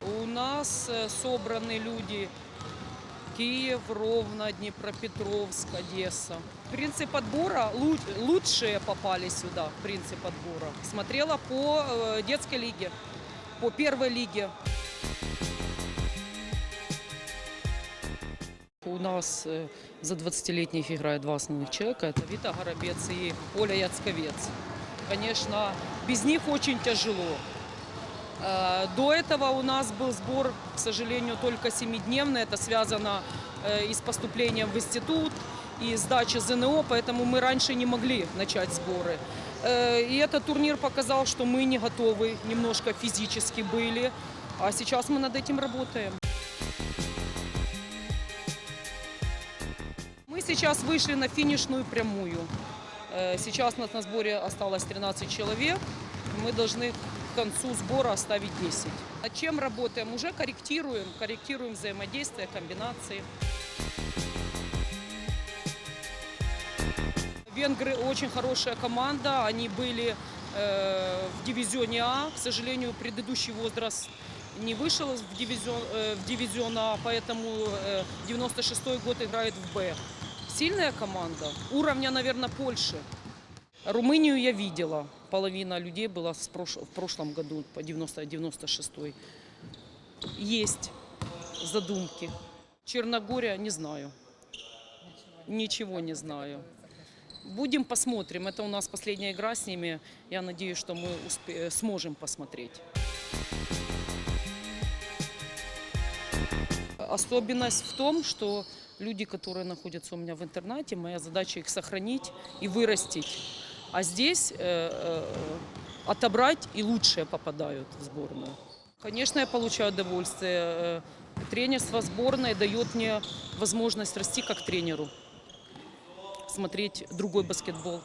У нас э, собраны люди Киев, Ровно, Днепропетровск, Одесса. Принцип отбора лучшие попали сюда. Принцип отбора. Смотрела по э, детской лиге, по первой лиге. У нас э, за 20-летних играет два основных человека. Это Вита Горобец и Оля Яцковец. Конечно, без них очень тяжело. Э, До этого у нас был сбор, к сожалению, только семидневный. Это связано э, и с поступлением в институт, и сдачей ЗНО, поэтому мы раньше не могли начать сборы. Э, И этот турнир показал, что мы не готовы, немножко физически были. А сейчас мы над этим работаем. Мы сейчас вышли на финишную прямую. Э, Сейчас нас на сборе осталось 13 человек. Мы должны к концу сбора оставить 10. Над чем работаем? Уже корректируем, корректируем взаимодействие, комбинации. Венгры очень хорошая команда. Они были э, в дивизионе А. К сожалению, предыдущий возраст не вышел в дивизион, э, в дивизион А, поэтому э, 96-й год играет в Б. Сильная команда. Уровня, наверное, Польши. Румынию я видела. Половина людей была в прошлом году, по 90-96. Есть задумки. Черногория не знаю. Ничего не знаю. Будем посмотрим. Это у нас последняя игра с ними. Я надеюсь, что мы успе- сможем посмотреть. Особенность в том, что люди, которые находятся у меня в интернате, моя задача их сохранить и вырастить. А здесь э, э, отобрать и лучшие попадают в сборную. Конечно, я получаю удовольствие. Э, Тренерство сборной дает мне возможность расти как тренеру, смотреть другой баскетбол.